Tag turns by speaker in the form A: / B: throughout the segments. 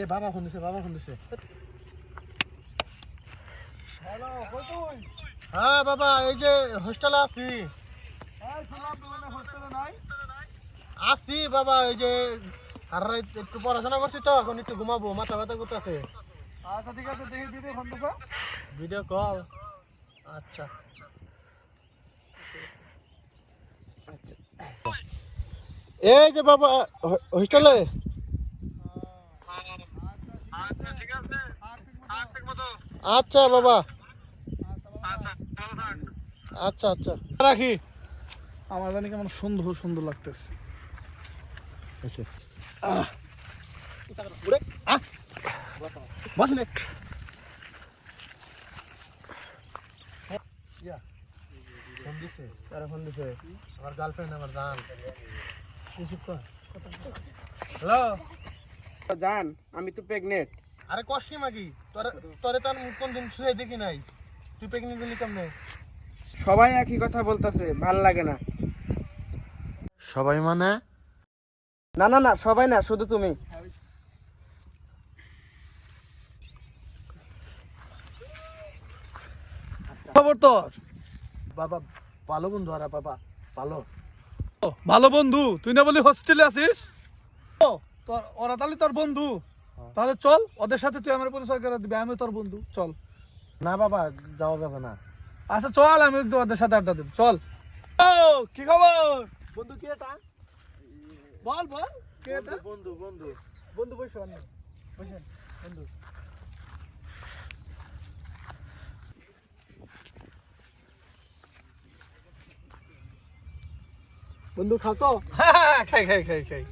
A: এ বাবা ফোন দিছে বাবা ফোন দিছে। হ্যাঁ বাবা এই যে হোস্টেলে আছি। আছি বাবা এই যে আর একটু পড়াশোনা করছি তো এখন একটু ঘুমাবো মাথা ব্যথা করতেছে।
B: আচ্ছা ঠিক আছে দেখি দিদি ফোন দেবো।
A: ভিডিও কল আচ্ছা। এই যে বাবা হোস্টেলে?
B: আচ্ছা ঠিক আছে। আর ঠিক মতো।
A: আচ্ছা বাবা।
B: আচ্ছা
A: আচ্ছা আচ্ছা। রাখি।
B: আমার জানি কেমন সুন্দর সুন্দর লাগতেছে।
A: ফোন দিছে? তারা ফোন দিছে? আমার গার্লফ্রেন্ড আমার জান। হ্যালো?
C: জান আমি তো প্রেগনেন্ট
A: আরে কষ্ট মাগি? তোরে তোরে তার মুখ কোন দিন শুয়ে দেখি নাই। তুই প্রেগনেন্ট হলি কেমনে?
C: সবাই একই কথা বলতেছে ভালো লাগে না।
A: সবাই মানে?
C: না না না সবাই না শুধু তুমি।
B: খবর তোর?
A: বাবা ভালো বন্ধু আরে বাবা ভালো।
B: ভালো বন্ধু তুই না বলি হোস্টেলে আছিস? ও তোর ওরা তাহলে তোর বন্ধু। তাহলে চল ওদের সাথে তুই আমার পরিচয় করে দিবি আমি তোর বন্ধু চল।
A: না বাবা যাওয়া যাবে না।
B: আচ্ছা চল আমি একটু ওদের সাথে আড্ডা দেব চল। ও কি খবর?
C: বন্ধু কি এটা?
B: বল বল কে এটা?
A: বন্ধু বন্ধু
C: বন্ধু। বসো না বসেন বন্ধু।
A: বন্ধু খাও তো।
B: খাই খাই খাই খাই।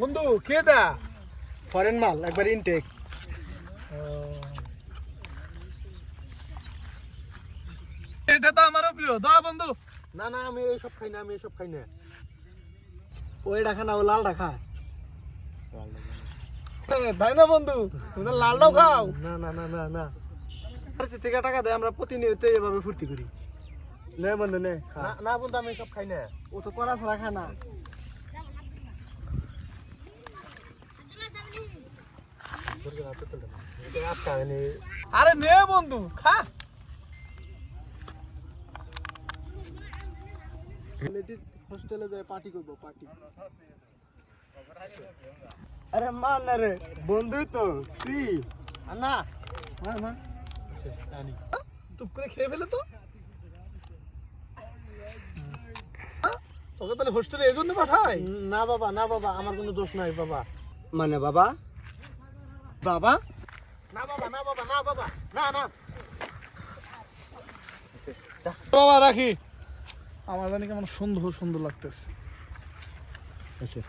B: বন্ধু কে এটা?
C: ফরেন মাল একবার ইনটেক
B: এটা তো আমারও প্রিয়। দাও বন্ধু।
A: না না আমি এইসব খাই না আমি এইসব খাই না।
C: ওই রাখা না ও লাল
B: এ, তাই না বন্ধু? তুমি লালটাও খাও।
A: না না না না না।
C: থেকে টাকা দেয় আমরা প্রতিনিয়ত এভাবে ফুর্তি করি। নে বন্ধু নে।
A: না বন্ধু আমি এইসব খাই না।
C: ও তো করা ছাড়া খায় না।
B: আরে নে বন্ধু খা।
C: হোস্টেলে যায় পার্টি করব পার্টি। আরে না রে বন্ধুই তো তুই।
A: না।
C: মার
B: টুপ করে খেয়ে ফেলে তো? তোকে তাহলে হোস্টেলে এই জন্য পাঠাই
A: না বাবা না বাবা আমার কোনো দোষ নাই বাবা।
C: মানে বাবা? বাবা?
A: না বাবা না বাবা না বাবা না না।
B: বাবা রাখি। আমার জানি কেমন সুন্দর সুন্দর লাগতেছে।
A: আচ্ছা।